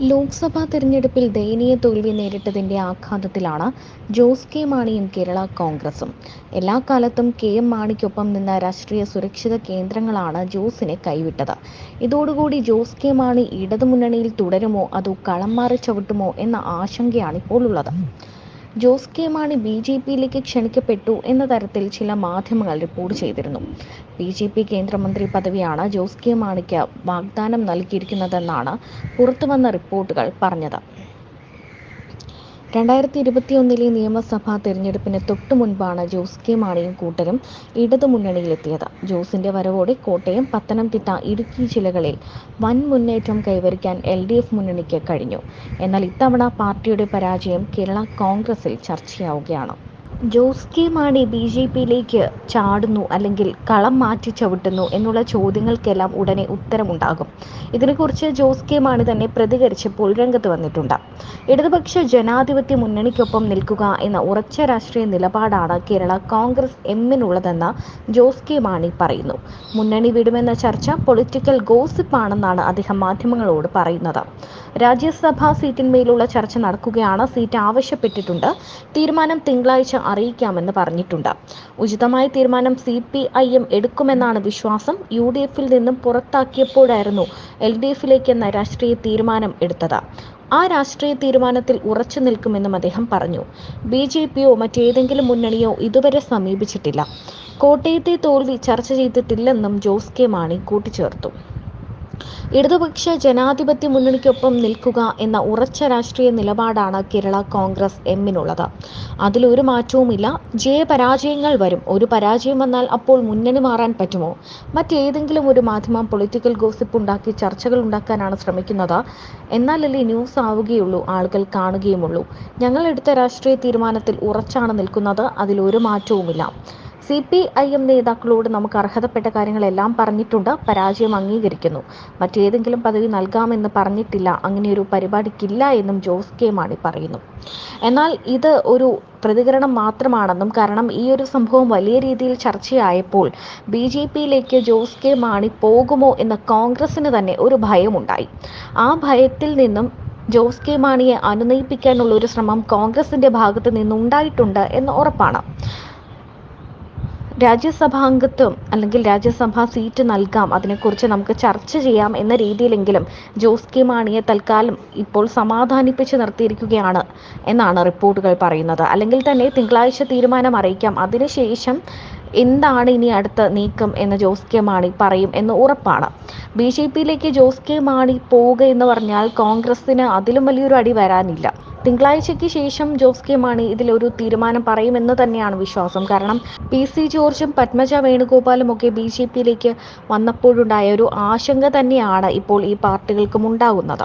ലോക്സഭാ തെരഞ്ഞെടുപ്പിൽ ദയനീയ തോൽവി നേരിട്ടതിന്റെ ആഘാതത്തിലാണ് ജോസ് കെ മാണിയും കേരള കോൺഗ്രസും. എല്ലാ കാലത്തും കെ എം മാണിക്കൊപ്പം നിന്ന രാഷ്ട്രീയ സുരക്ഷിത കേന്ദ്രങ്ങളാണ് ജോസിനെ കൈവിട്ടത്. ഇതോടുകൂടി ജോസ് കെ മാണി ഇടതുമുന്നണിയിൽ തുടരുമോ അതോ കളം മാറി ചവിട്ടുമോ എന്ന ആശങ്കയാണ് ഇപ്പോൾ ഉള്ളത്. Jose K Mani B J പിയിലേക്ക് ക്ഷണിക്കപ്പെട്ടു എന്ന തരത്തിൽ ചില മാധ്യമങ്ങൾ റിപ്പോർട്ട് ചെയ്തിരുന്നു. ബി ജെ പി കേന്ദ്രമന്ത്രി പദവിയാണ് ജോസ് കെ മാണിക്ക് വാഗ്ദാനം നൽകിയിരിക്കുന്നതെന്നാണ് പുറത്തുവന്ന റിപ്പോർട്ടുകൾ പറഞ്ഞത്. രണ്ടായിരത്തി ഇരുപത്തിയൊന്നിലെ നിയമസഭാ തെരഞ്ഞെടുപ്പിന് തൊട്ടു മുൻപാണ് ജോസ് കെ മാണിയും കൂട്ടരും ഇടതുമുന്നണിയിലെത്തിയത്. ജോസിന്റെ വരവോടെ കോട്ടയം പത്തനംതിട്ട ഇടുക്കി ജില്ലകളിൽ വൻ മുന്നേറ്റം കൈവരിക്കാൻ എൽ ഡി എഫ് മുന്നണിക്ക് കഴിഞ്ഞു. എന്നാൽ ഇത്തവണ പാർട്ടിയുടെ പരാജയം കേരള കോൺഗ്രസിൽ ചർച്ചയാവുകയാണ്. Jose K Mani B J പിയിലേക്ക് ചാടുന്നു അല്ലെങ്കിൽ കളം മാറ്റി ചവിട്ടുന്നു എന്നുള്ള ചോദ്യങ്ങൾക്കെല്ലാം ഉടനെ ഉത്തരമുണ്ടാകും. ഇതിനെക്കുറിച്ച് ജോസ് കെ മാണി തന്നെ പ്രതികരിച്ചപ്പോൾ രംഗത്ത് വന്നിട്ടുണ്ട്. ഇടതുപക്ഷ ജനാധിപത്യ മുന്നണിക്കൊപ്പം നിൽക്കുക എന്ന ഉറച്ച രാഷ്ട്രീയ നിലപാടാണ് കേരള കോൺഗ്രസ് എമ്മിനുള്ളതെന്ന് ജോസ് കെ മാണി പറയുന്നു. മുന്നണി വിടുമെന്ന ചർച്ച പൊളിറ്റിക്കൽ ഗോസിപ്പ് ആണെന്നാണ് അദ്ദേഹം മാധ്യമങ്ങളോട് പറയുന്നത്. രാജ്യസഭാ സീറ്റിന്മേലുള്ള ചർച്ച നടക്കുകയാണ് സീറ്റ് ആവശ്യപ്പെട്ടിട്ടുണ്ട്. തീരുമാനം തിങ്കളാഴ്ച അറിയിക്കാമെന്ന് പറഞ്ഞിട്ടുണ്ട്. ഉചിതമായ തീരുമാനം സി പി ഐ എം എടുക്കുമെന്നാണ് വിശ്വാസം. യു ഡി എഫിൽ നിന്നും പുറത്താക്കിയപ്പോഴായിരുന്നു എൽ ഡി എഫിലേക്ക് എന്ന രാഷ്ട്രീയ തീരുമാനം എടുത്തത്. ആ രാഷ്ട്രീയ തീരുമാനത്തിൽ ഉറച്ചു നിൽക്കുമെന്നും അദ്ദേഹം പറഞ്ഞു. ബി ജെ പിയോ മറ്റേതെങ്കിലും മുന്നണിയോ ഇതുവരെ സമീപിച്ചിട്ടില്ല. കോട്ടയത്തെ തോൽവി ചർച്ച ചെയ്തിട്ടില്ലെന്നും ജോസ് കെ മാണി കൂട്ടിച്ചേർത്തു. ഇടതുപക്ഷ ജനാധിപത്യ മുന്നണിക്കൊപ്പം നിൽക്കുക എന്ന ഉറച്ച രാഷ്ട്രീയ നിലപാടാണ് കേരള കോൺഗ്രസ് എമ്മിനുള്ളത്. അതിലൊരു മാറ്റവുമില്ല. ജയപരാജയങ്ങൾ വരും. ഒരു പരാജയം വന്നാൽ അപ്പോൾ മുന്നണി മാറാൻ പറ്റുമോ? മറ്റേതെങ്കിലും ഒരു മാധ്യമം പൊളിറ്റിക്കൽ ഗോസിപ്പ് ഉണ്ടാക്കി ചർച്ചകൾ ഉണ്ടാക്കാനാണ് ശ്രമിക്കുന്നത്. എന്നാലല്ലേ ന്യൂസ് ആവുകയുള്ളൂ. ആളുകൾ കാണുകയുമുള്ളൂ. ഞങ്ങൾ എടുത്ത രാഷ്ട്രീയ തീരുമാനത്തിൽ ഉറച്ചാണ് നിൽക്കുന്നത്. അതിലൊരു മാറ്റവുമില്ല. സി പി ഐ എം നേതാക്കളോട് നമുക്ക് അർഹതപ്പെട്ട കാര്യങ്ങളെല്ലാം പറഞ്ഞിട്ടുണ്ട്. പരാജയം അംഗീകരിക്കുന്നു. മറ്റേതെങ്കിലും പദവി നൽകാമെന്ന് പറഞ്ഞിട്ടില്ല. അങ്ങനെയൊരു പരിപാടിക്കില്ല എന്നും ജോസ് കെ മാണി പറയുന്നു. എന്നാൽ ഇത് ഒരു പ്രതികരണം മാത്രമാണെന്നും കാരണം ഈ ഒരു സംഭവം വലിയ രീതിയിൽ ചർച്ചയായപ്പോൾ ബി ജെ പിയിലേക്ക് ജോസ് കെ മാണി പോകുമോ എന്ന കോൺഗ്രസിന് തന്നെ ഒരു ഭയമുണ്ടായി. ആ ഭയത്തിൽ നിന്നും ജോസ് കെ മാണിയെ അനുനയിപ്പിക്കാനുള്ള ഒരു ശ്രമം കോൺഗ്രസിന്റെ ഭാഗത്ത് നിന്നുണ്ടായിട്ടുണ്ട് എന്ന് ഉറപ്പാണ്. രാജ്യസഭാംഗത്വം അല്ലെങ്കിൽ രാജ്യസഭാ സീറ്റ് നൽകാം. അതിനെക്കുറിച്ച് നമുക്ക് ചർച്ച ചെയ്യാം എന്ന രീതിയിലെങ്കിലും ജോസ് കെ മാണിയെ തൽക്കാലം ഇപ്പോൾ സമാധാനിപ്പിച്ച് നിർത്തിയിരിക്കുകയാണ് എന്നാണ് റിപ്പോർട്ടുകൾ പറയുന്നത്. അല്ലെങ്കിൽ തന്നെ തിങ്കളാഴ്ച തീരുമാനം അറിയിക്കാം. അതിനുശേഷം എന്താണ് ഇനി അടുത്ത നീക്കം എന്ന് ജോസ് കെ മാണി പറയും എന്ന് ഉറപ്പാണ്. ബി ജെ പിയിലേക്ക് ജോസ് കെ മാണി പോവുക എന്ന് പറഞ്ഞാൽ കോൺഗ്രസിന് അതിലും വലിയൊരു അടി വരാനില്ല. തിങ്കളാഴ്ചയ്ക്ക് ശേഷം ജോസ് കെ മാണി ഇതിലൊരു തീരുമാനം പറയുമെന്ന് തന്നെയാണ് വിശ്വാസം. കാരണം പി സി ജോർജും പത്മജ വേണുഗോപാലും ഒക്കെ ബി ജെ പിയിലേക്ക് വന്നപ്പോഴുണ്ടായ ഒരു ആശങ്ക തന്നെയാണ് ഇപ്പോൾ ഈ പാർട്ടികൾക്കും ഉണ്ടാകുന്നത്